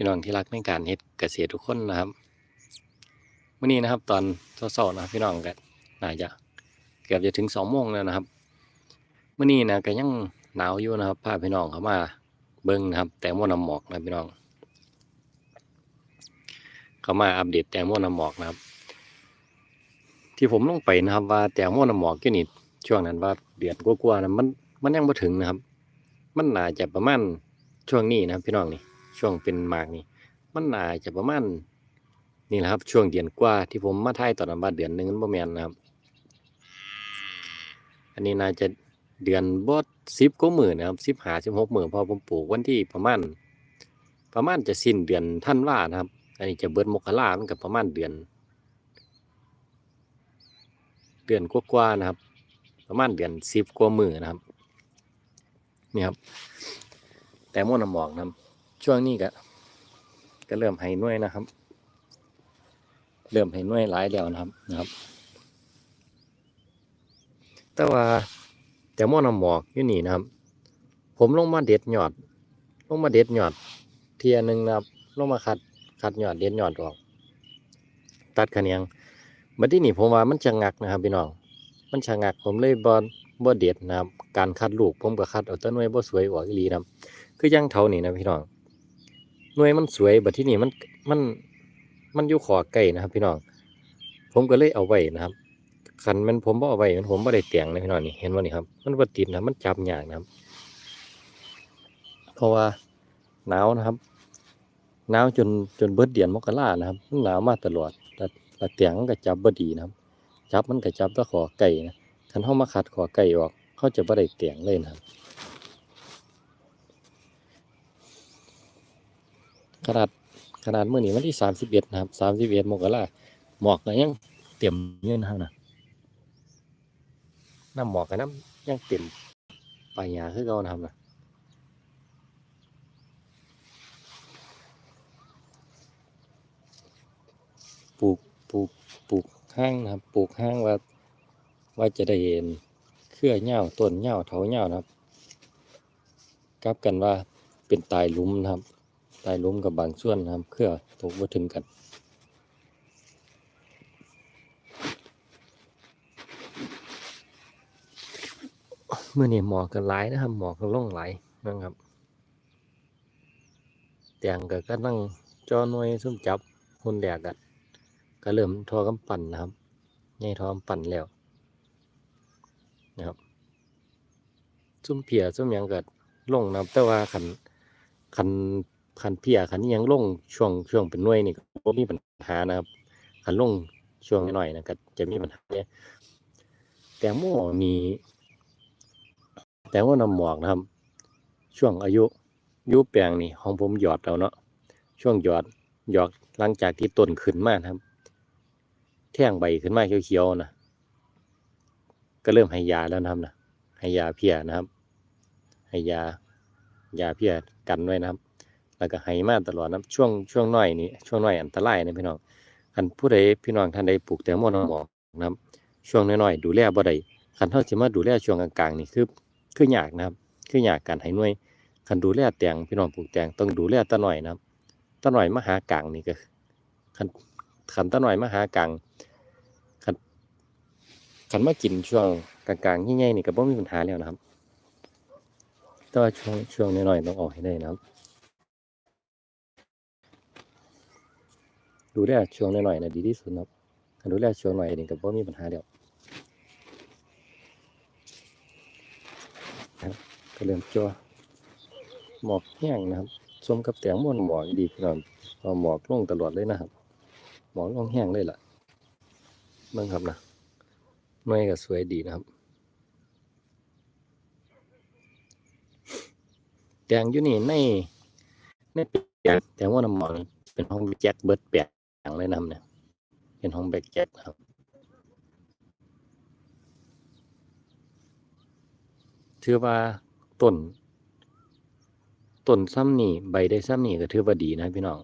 พี่น้องที่รักในการเฮ็ดเกษตรทุกคนนะครับมื้อนี้นะครับ ตอนเช้าๆนะครับพี่น้องก็น่าจะเกือบจะถึงสองโมงแล้วนะครับมื้อนี้นะก็ยังหนาวอยู่นะครับพาพี่น้องเข้ามาเบิ่งนะครับ แตงโมน้ำหมอกนะพี่น้อง เข้ามาอัปเดตแตงโมน้ำหมอกนะครับ ที่ผมลงไปนะครับ ว่าแตงโมน้ำหมอกกี่นี่ช่วงนั้นว่าเดือนกว่าๆนะมันมันยังบ่ถึงนะครับ มันน่าจะประมาณช่วงนี้นะครับพี่น้องนี่ ช่วงเป็นหมากนี่มันน่าจะประมาณนี่แหละครับ ช่วงเดือนกว่าที่ผมมาถ่ายตอนนั้นว่าเดือนหนึ่งมันบ่แมนนะครับ อันนี้น่าจะเดือนบ่สิบกว่ามื้อนะครับสิบห้าสิบหกหมื้อเพอผมปลูกวันที่ประมาณประมาณจะสิ้นเดือนธันว่านะครับ อันนี้จะเบิดมกรามันก็ประมาณเดือน เดือนกว่าๆนะครับ ประมาณเดือนสิบกว่ามื้อนะครับนี่ครับ แต่ม่วนหมอกนะครับ ช่วงนี้ก็ก็เริ่มให้หน่วยนะครับ เริ่มให้หน่วยหลายแล้วนะครับนะครับ แต่ว่าแต่ม่วนน้ำหมอกอยู่นี่นะครับ ผมลงมาเด็ดหยอด ลงมาเด็ดหยอด เทียหนึ่งนะครับ ลงมาคัดคัดหยอดเด็ดหยอดออก ตัดขะเนียงบัดที่นี่ผมว่ามันชะงักนะครับพี่น้องมันชะงักผมเลยบอลบ่เด็ดนะครับ การคัดลูกผมก็คัดเอาแต้นหน่ยบ่สวยออกอีหลีนะครับคือยังเท่านี่นะพี่น้อง หน่วยมันสวยบัดที่นี่มันมันมันอยู่ขอไก่นะครับ พี่น้อง ผมก็เลยเอาไว้นะครับคันมันผมบ่เอาไว้มันผมบ่ได้แต่งนะพี่น้องนี่เห็นบ่านี่ครับ มันบ่ติดนะมันจับยากนะครับ เพราะว่าหนาวนะครับหนาวจนจนเบิดเดือนมกรานะครับมันหนาวมาตลอด แต่แต่แต่งมันก็จับบ่ดีนะครับ จับมันก็จับแตะขอไก่นะคันเฮามาขัดขอไก่ออกเขาจะบ่ได้แต่งเลยนะครับ ขนาดขนาดมื้อนี้วันที่31นะครับ31มกราหมอกก็ยังเต็มอยู่นะครับนะน้ำหมอกกับน้ำยังเต็มปลายหญ้าคือเก่านะครับนะปลูกปลูกปลูกห้างนะครับปลูกห้างว่าว่าจะได้เห็นเครือเหญ้าต้นเหญ้าเถาเหญ้านะครับ กลับกันว่าเป็นตายลุมนะครับายลุมกับบางส่วนนะครับเครือตกบ่ถึงกันเมื่อนี้หมอกกันหลายนะครับ หมอกกันล่องหลายนะครับแตงก็ก็นั่งจอหน่วยซุ่มจับหุ่นแดกกันก็เริ่มทอกำปั่นนะครับใหญ่ทอกำปั่นแล้วนะครับซุ่มเพียซุ่มยังก็ลงนะครับแต่ว่าคันคัน คันเพียคันยังลงช่วงช่วงเป็นหน่วยนี่ก็มีปัญหานะครับคันลงช่วงน้อยนะก็จะมีปัญหาเนี่ยแต่โม่มีแต่ว่านำหมอกนะครับ ช่วงอายุอายุแปลงนี่ของผมหยอดแล้วเนาะช่วงหยอดหยอดหลังจากที่ต้นขึ้นมานะครับ แท่งใบขึ้นมาเขียวๆนะก็เริ่มให้ยาแล้วนะครับนะให้ยาเพียนะครับ ให้ยายาเพียกันไว้นะครับ แล้วก็ให้มาตลอดนะช่วงช่วงน้อยนี่ช่วงน้อยอันตรายนะพี่น้องคันผู้ใดพี่น้องท่านใดปลูกแตงโมน้ำหมอกนะครับ ช่วงน้อยๆดูแลบ่ได้คันเฮาสิมาดูแลช่วงกลางๆนี่คือคือยากนะครับ คือยากการให้หน่วยคันดูแลแตงพี่น้องปลูกแตงต้องดูแลตะหน่อยนะครับตะหน่อยมาหากลางนี่ก็คันคันตะหน่อยมาหากลางคันคันมากินช่วงกลางๆใหญ่ๆนี่ก็บ่มีปัญหาแล้วนะครับแต่ว่าช่วงช่วงน้อยๆต้องออกให้ได้นะครับ ดูแลช่วงหน้อยๆนะดีที่สุดนะครับดูแลช่วงหน้อยนี่ก็บ่มีปัญหาแล้วนะครับก็เริ่มจัวหมอกแห้งนะครับสมกับแตงโมนหมอกดีพี่น้องหมอกลงตลอดเลยนะครับ หมอกลงแห้งเลยล่ะเบิ่งครับนะหน่วยก็สวยดีนะครับแตงอยู่นี่ในในแปลงแตงว่าน้ำหมอกเป็นห้องแจ็คเบิร์ดแป ลงเลยนำเนี่ย เป็นห้องแบกแจ็คครับ ถือว่าต้นต้นซ้ำนี่ใบได้ซ้ำนี่ก็ถือว่าดีนะพี่น้อง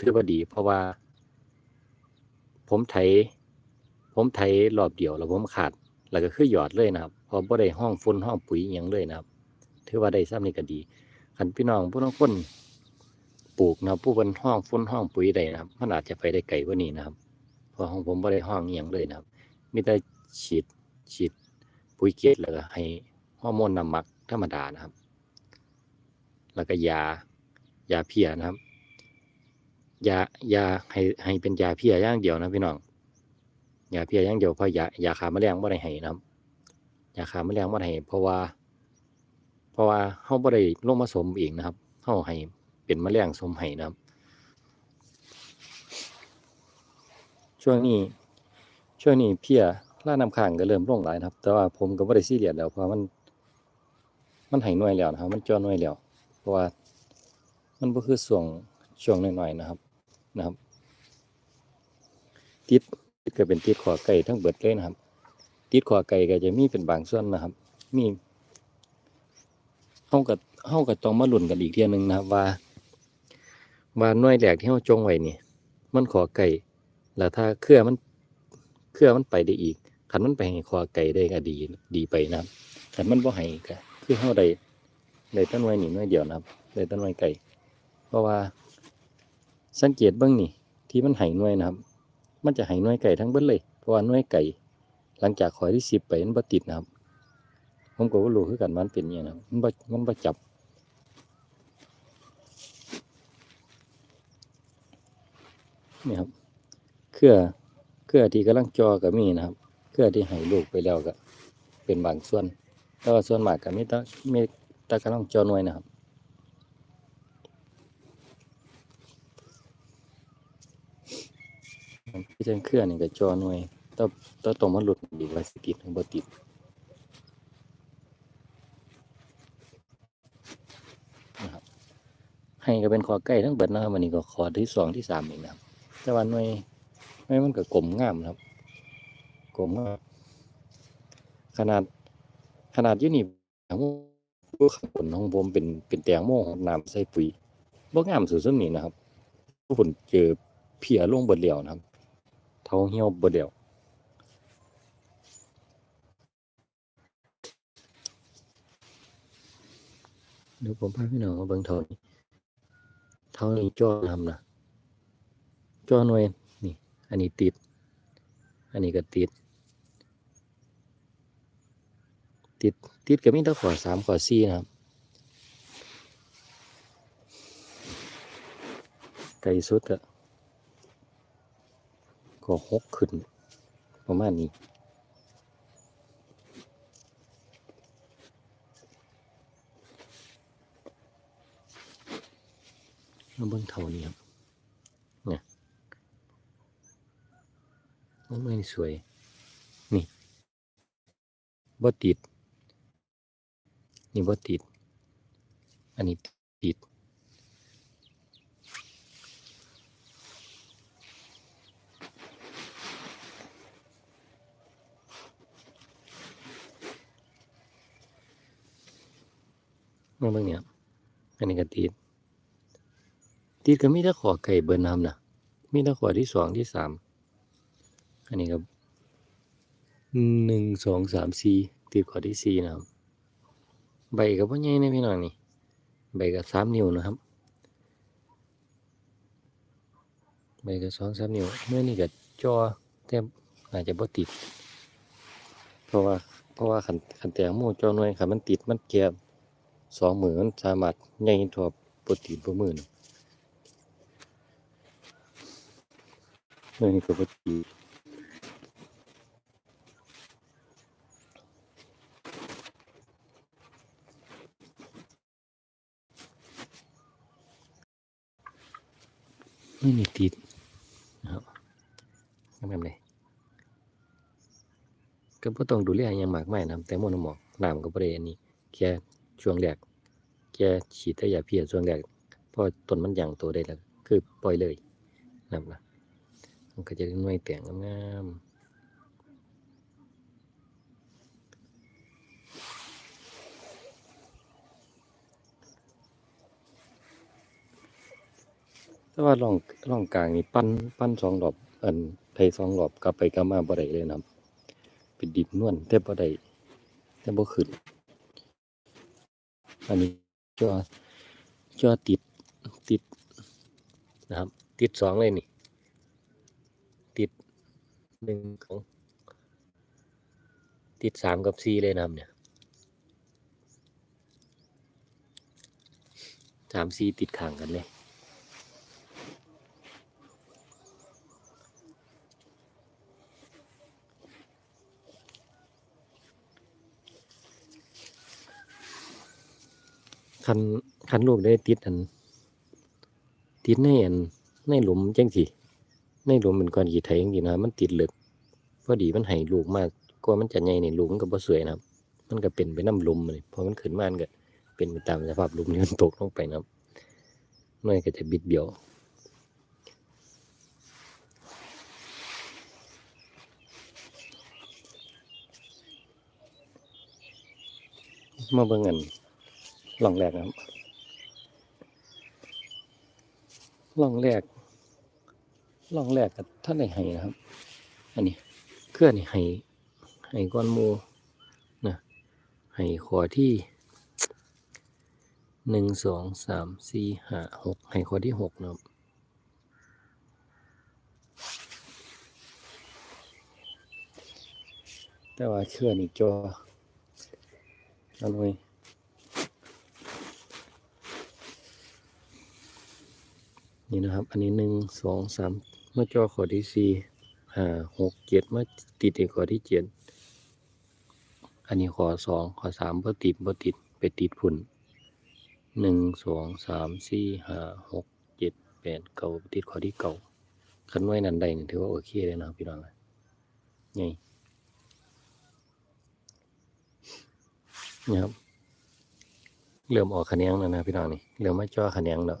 ถือว่าดี เพราะว่า ผมไถ ผมไถรอบเดียวแล้วผมขาด แล้วก็คือหยอดเลยนะครับ พอบ่ได้ห้องฝุ่นห้องปุ๋ยอย่างเลยนะครับ ถือว่าได้ซ้ำนี่ก็ดีคันพี่น้องผู้น้องคน ปลูกนะผู้เป็นห้องฟุ้นห้องปุ๋ยได้นะครับมันอาจจะไปได้ไกลกว่านี้นะครับเพราะของผมบ่ได้ห้องอหย่างเลยนะครับมีแต่ฉีดฉีดปุ๋ยเกตแล้วก็ให้ฮอร์โมนน้ำมักธรรมดานะครับ แล้วก็ยายาเพียนะครับยายาให้ให้เป็นยาเพียอย่างเดียวนะพี่น้องยาเพียอย่างเดียวเพราะยายาฆ่าแมลงบ่ได้ให้นะครับยาฆ่าแมลงบ่ได้ให้เพราะว่า เพราะว่าเฮาบ่ได้ลงมาสมเองนะครับเฮาให้ เป็นแมลงสมให้นะครับ ช่วงนี้ ช่วงนี้เพียล่าน้ำค้างก็เริ่มลงหลายนะครับ แต่ว่าผมก็บ่ได้ซีเรียสแล้วเพราะมัน มันให้หน่วยแล้วนะครับ มันจอหน่วยแล้ว เพราะว่ามันบ่คือช่วงช่วงน้อยๆนะครับ นะครับติดติดก็เป็นติดขอไก่ทั้งเบิดเลยนะครับ ติดขอไก่ก็จะมีเป็นบางส่วนนะครับ มีเฮาก็เฮาก็ต้องมาลุ้นกันอีกเทียนึงนะครับว่า ว่าน่วยแรกที่เฮาจงไว้นี่ มันขอไก่แล้วถ้าเครือมันเครือมันไปได้อีกคันมันไปให้ขอไก่ได้ก็ดีดีไปนะครับคันมันบ่ให้ก็คือเฮาได้ได้ต้นหน่วยนี่หน่วยเดียวนะครับได้ต้นหน่วยไก่เพราะว่า สังเกตเบิ่งนี่ ที่มันให้น่วยนะครับ มันจะให้น่วยไก่ทั้งเบิดเลยเพราะว่าน่วยไก่ หลังจากขอยที่สิบไปมันบ่ติดนะครับผมก็บ่รู้คือกันมันเป็นอิหยังนะมันบ่มันบ่จับ นี่ครับ เครือเครือที่กำลังจอก็มีนะครับ เครือที่ให้ลูกไปแล้วก็ เป็นบางส่วนแต่ว่าส่วนมากก็มีต่มีต่กำลังจอหน่วยนะครับที่เส้นเครือนี่ก็จอหน่วยต้อต้อตรงมันหลุดดีว่าสิติดหรือบ่ติดนะครับให้ก็เป็นคอไก่ทั้งเบิดนะครับวันนี้ก็คอที่สองที่สามเองนะครับ แต่ว่าหน่วยหน่วยมันก็กลมงามครับกลมมากขนาดขนาดยี่นี่ของผู้ขับผลของผมเป็นเป็นแตงโมของน้ำใส่ปุ๋ยบ่งามสุดซุมนี้นะครับผู้ผลเจอเพียลงบดเดียวนะครับเท้าเหี่ยวบดเดียวเดี๋ยวผมพาพี่น้องมาเบิ่งเท่านี้เท่านี้จ้อทำนะ จอหน่วยนี่ อันนี้ติด อันนี้ก็ติด ติดติดก็มีตั้งขอสามขอสี่นะครับไกลสุดก็ขอหกขึ้น ประมาณนี้มาเบิ่งเท่านี้ครับ เนี่ยมัน ไม่สวย นี่บ่ติด นี่บ่ติด อันนี้ติดมาเบิ่งเนี่ยครับอันนี้ก็ติด ติดก็มีแต่ขอไก่เบิร์นนำนะมีแต่ขอที่สองที่สาม อันนี้ก็หนึ่งสองสามสี่ติดขอที่สี่นะครับ ใบก็บ่ใหญ่นะพี่น้องนี่ ใบก็สามนิ้วนะครับ ใบก็สองสามนิ้วเมื่อนี่ก็จอแต่อาจจะบ่ติด เพราะว่าเพราะว่าขันขันแตงโมจอหน่วยขันมันติดมันแก็บสองมือมันสามารถใหญ่ทั่วปติดบ่มือนเรื่อนี้ก็ปกติ ไม่มีติดนะครับทำแบบไหนก็บ่ต้องดูแลอย่างมากมายนะแต่มนหมอกน้ำก็บ่ได้อันนี้แค่ช่วงแรกแค่ฉีดแต่ยาเพียช่วงแรกพอต้นมันยังตัวได้แล้ว คือปล่อยเลยนะครับนะมันก็จะได้หน่วยแต่งงามๆ แต่ว่าล่องล่องกลางนี่ปั้นปั้นสองรอบอันไทยสองรอบกลับไปกลับมาบ่ได้เลยนะครับเป็นดินนวลแต่บ่ได้แต่บ่ขึ้นอันนี้จอจอติดติดนะครับ ติดสองเลยนี่ ติดหนึ่งของติดสามกับสี่เลยนะครับเนี่ยสามสี่ติดข่างกันเลย คันคันลูกได้ติดอัน ติดในอันในหลุมจังสิในหลุมเป็นก้อนขี้ไถจังสินะมันติดเหลึกพอดีมันให้ลูกมากกว่ามันจะใหญ่นี่ลูกมันก็บ่สวยนะครับ มันก็เป็นไปน้ำลุมเลยพอมันขึ้นมามันก็เป็นไปตามสภาพลุมที่มันตกลงไปนะครับหน่วยก็จะบิดเบี้ยวมาเบิ่งกัน ลองแรกนะครับลองแรกลองแรกกับท่านได้ให้นะครับ อันนี้เครื่อนี่ให้ให้ก้อนมูนะให้ขอที่หนึ่งสองสามสี่ห้าหกให้ขอที่หกนะครับแต่ว่าเครื่องนี่จออันไว้ นี่นะครับ อันนี้หนึ่งสองสามเมื่อจอขอที่สี่ห้าหกเจ็ดเมื่อติดอีกขอที่เจ็ดอันนี้ขอสองขอสามเพื่อติดเพื่อติดไปติดพุ่นหนึ่งสองสามสี่ห้าหกเจ็ดแปดเก้าติดขอที่เก้าคันไว้นันใดนี่ถือว่าโอเคเลยนะพี่น้องไงนี่ครับเริ่มออกคะแนนแล้วนะพี่น้องนี่เริ่มมาจ่อคะแนนแล้ว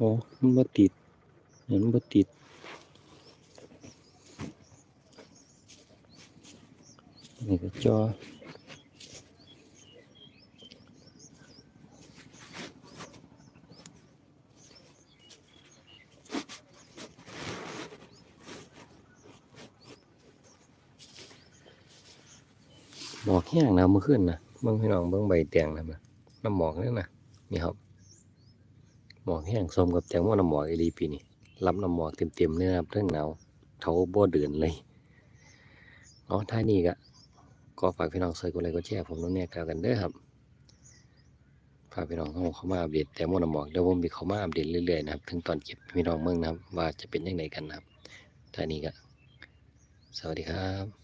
หยากนำนะติดหยากแล้วก็จ่อมันบ่ติดเห็นบ่ติดนี่ก็จอหมอกแห้งนะเมื่อคืนนะเบิ่งพี่น้องเบิ่งใบแตงนะมันหมอกนี่นะนี่ครับ มอกแห้งสมกับแตงโมน้ำหมอกอีหลีปีนี้รับน้ำหมอกเต็มๆเลยนะครับเรื่องหนาวเท้าบ่เดือนเลยเอท่านี้ก็ก็ฝากพี่น้องใส่กดไลค์กดแชร์ผมน้องเนี่ยกล่าวกันเด้อครับฝากพี่น้องเข้าเข้ามาอัปเดตแตงโมน้ำหมอกเดี๋ยวผมมีเข้ามาอัปเดตเรื่อยๆนะครับถึงตอนเก็บพี่น้องเมืองนะครับ ว่าจะเป็นยังไงกันนะครับท่านี้ก็สวัสดีครับ